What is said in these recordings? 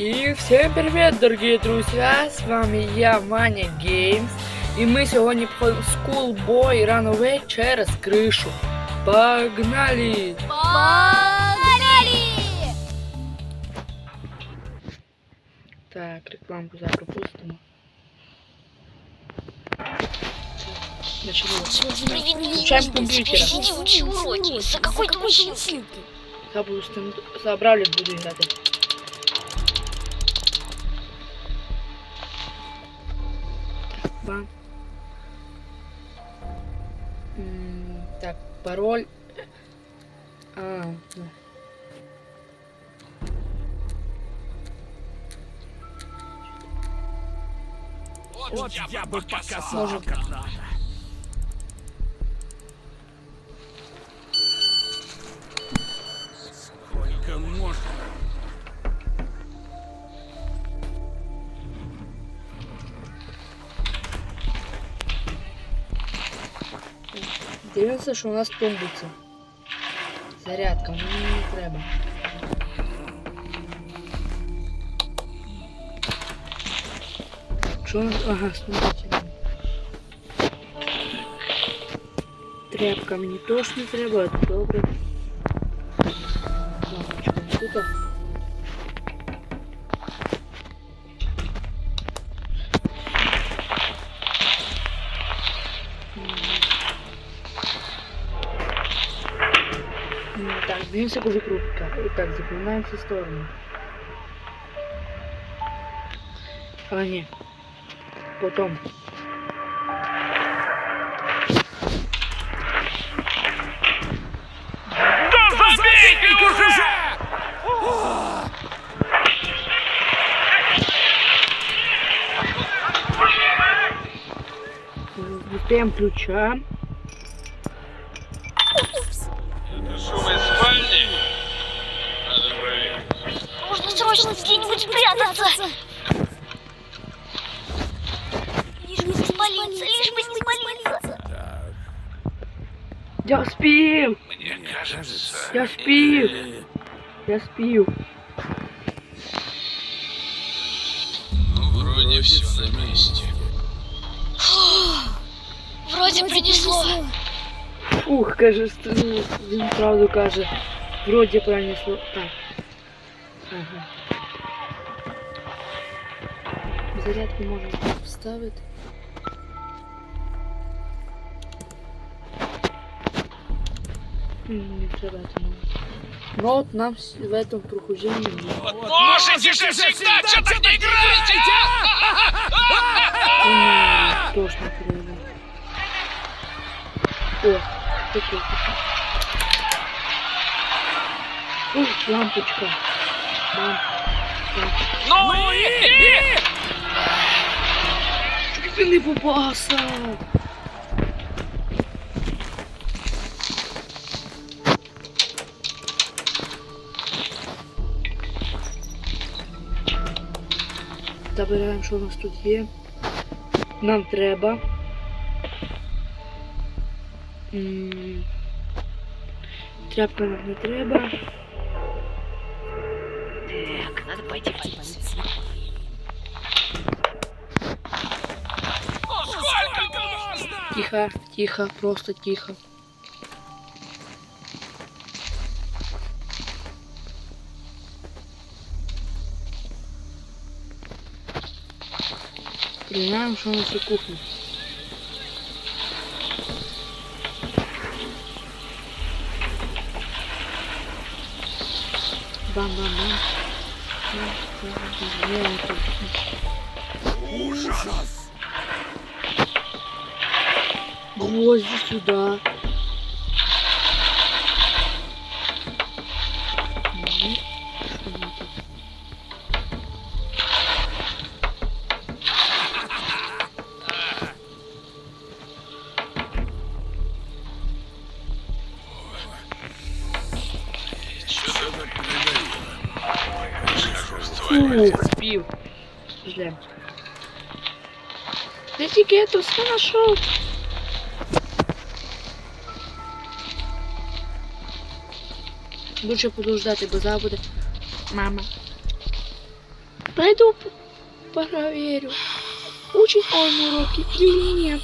І всім привіт, дорогі друзі! З вами я, Ваня Геймс. І ми сьогодні проходимо Schoolboy Runaway через кришу. Погнали! Погнали! Так, рекламку зараз пропустимо. Начали. Включаем компьютер. Сиди, учи уроки. За какой ты учился? Я буду стенд... За Бравлер буду грати. Ба. М, Так, пароль. А, ну. Вот я бы показал, Может. Дивимося, що у нас тумбиться. Зарядка, мені не треба. Що у нас? Ага, смотрите. Тряпка мені теж не треба, добре. Двигаемся по закрутке. Итак, запоминаем все стороны. А, не. Потом. Да забейте уже! Быстрее ключа. Это шум из срочно где-нибудь спрятаться. Лишь бы не спалиться, лишь бы не спалиться. Я спил! Мне кажется... Я спил! Я спил. Ну, вроде все на месте. Вроде принесло. Ух, каже, ст- він правду каже. Вроді пронесло. Так. Ага. Зарядку можна вставити. М, Не треба тому. Ну от нам с- в этом прохождении. Вот Можете же всегда что-то не играете! Тоже не треба. О, такой. Ух, лампочка. Ламп. Ну и... Би не попався. Забираємо, що у нас тут є. Нам треба. Тряпка нам не треба. Так, надо пойти в Тихо, тихо, просто тихо. Знаем, что у нас на кухне. Бам-бам-бам. Бам-бам-бам. Ужас! Гвозди сюда. Тут? Ух, спів. Ждем. Я тільки это все нашел. Лучше буду ждати, бо зараз буде мама. Пойду проверю, учит он уроки или нет.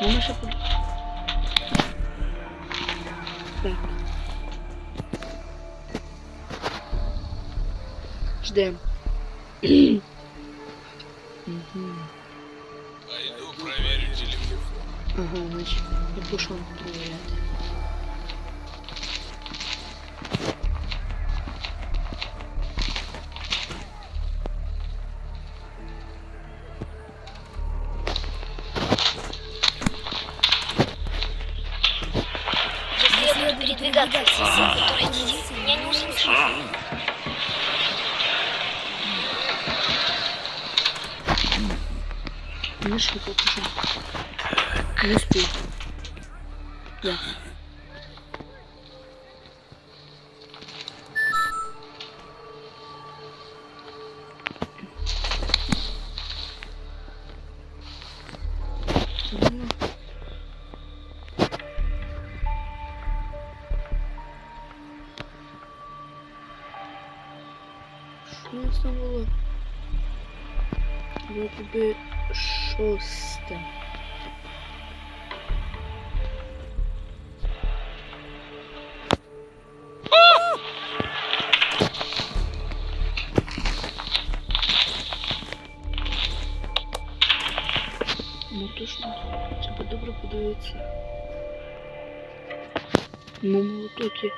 Мама ще. Так. Ждем. Пойду проверю телефон. Ага, значить, я. Если я буду передвигаться, который меня не услышит. Що, покажу. Не успів. Я. Що у нас там було? Вроде шосте. Ну точно, треба добре подивитися. Ну, молоток є.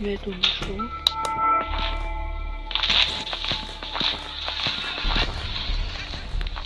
Я йду знайшов.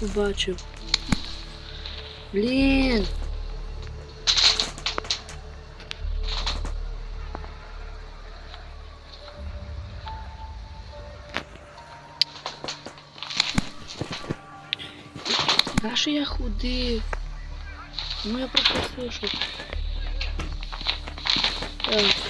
Побачив. Блін. Нащо я ходив? Ну я просто слышу. Так.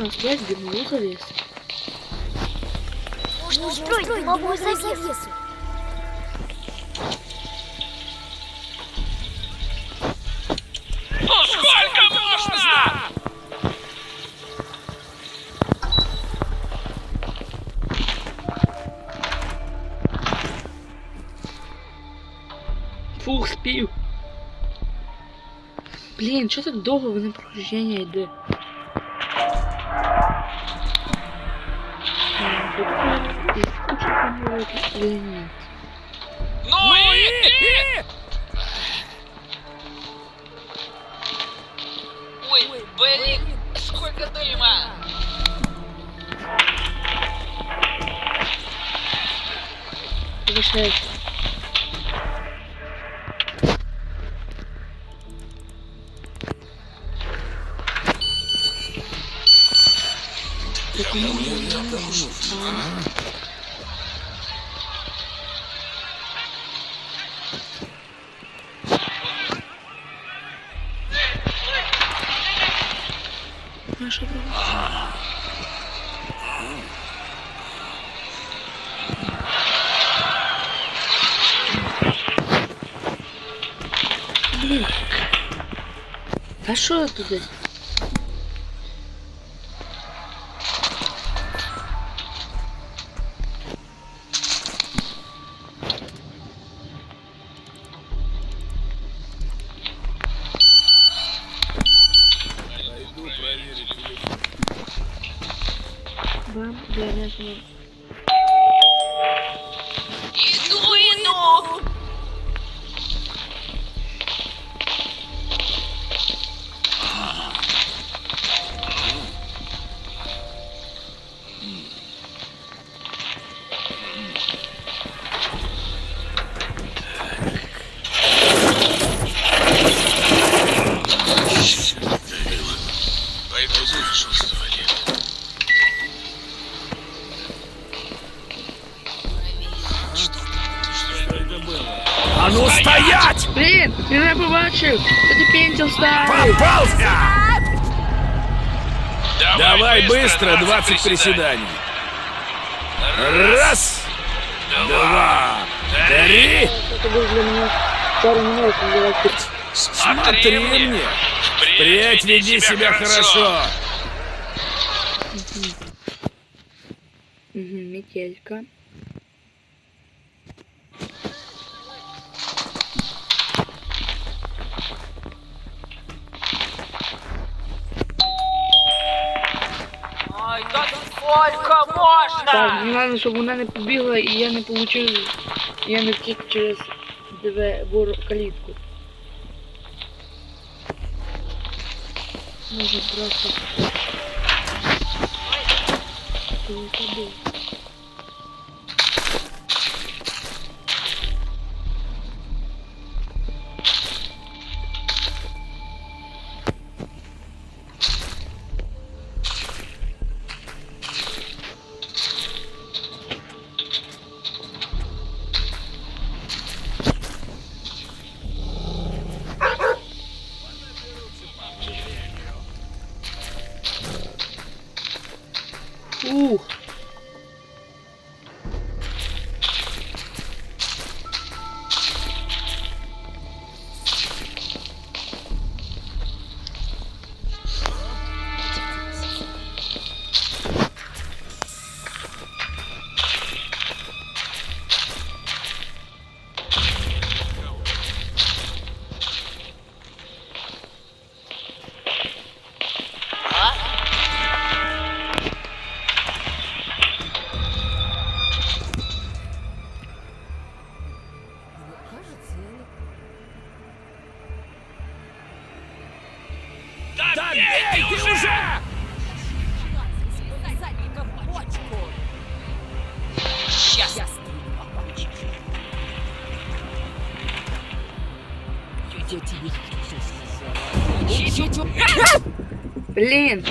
Нужно снять дымовую завесу. Нужно устроить дымовую завесу. Ну сколько можно? Фух, спів. Блін, що так довго вони прохождення йде? Куча помилок, или ні? Ну и... и- Ой, блин, сколько Наша. Блин. А что это тут? Бам, гараж, ну. Ти пенсіл ставив! Попался! Давай быстро 20 приседаний. Раз, два, три. Смотри мне. Впредь веди себя хорошо. Угу, метелька. Сколько можно? Так, главное, треба, щоб вона не побігла і я не получив, я не втік через две вор калітку. Може просто... Ти не Uh! Блин!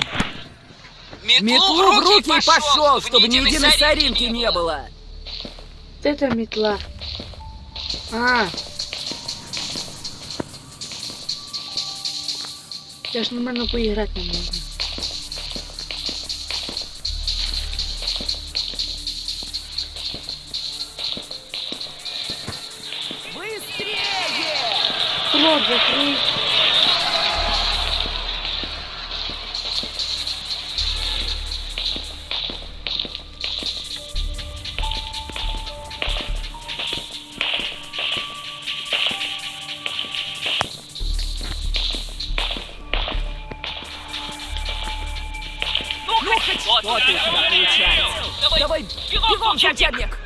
Метлу, в руки пошел, чтобы ни единой соринки не было. Вот это метла. А. Я ж нормально поиграть не можно. Рот закрой. вот, Вот у тебя получается. Давай, Давай, бегом, бегом, чатик. чатик!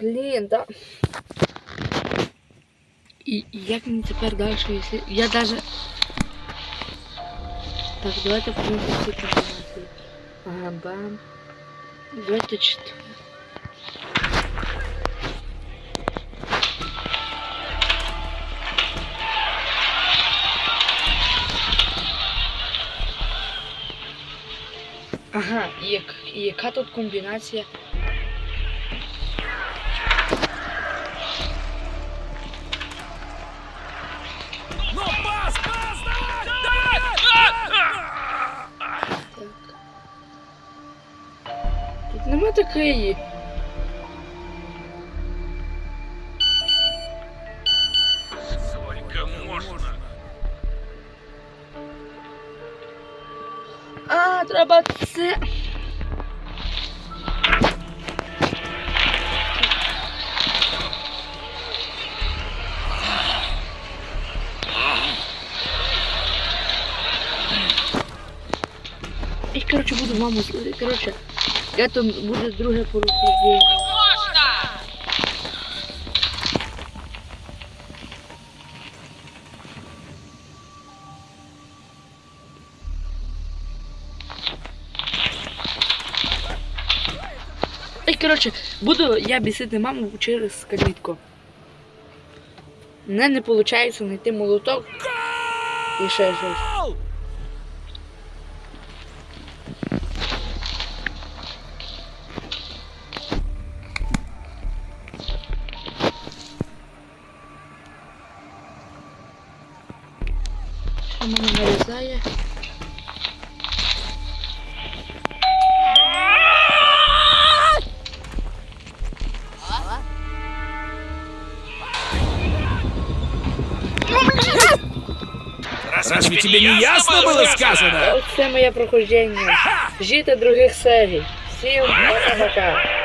Блін, да. І і як мені тепер далі, якщо... Я даже... Так, давайте подивимося всі комбінації. Ага, бам. Давайте чотири. Ага, і, як, і яка тут комбінація? Ну, пас, пас, давай! Так. Тут нема такої. треба це. І, буду маму. з- Коротше, я там буде друге порухи. Коротше, буду я бісити маму через калітку. Мене не виходить знайти молоток і ще щось. Мама нарізає? Разве тебе не ясно было сказано? Оце моє прохождення. Жити других серій. Всім пока-пока.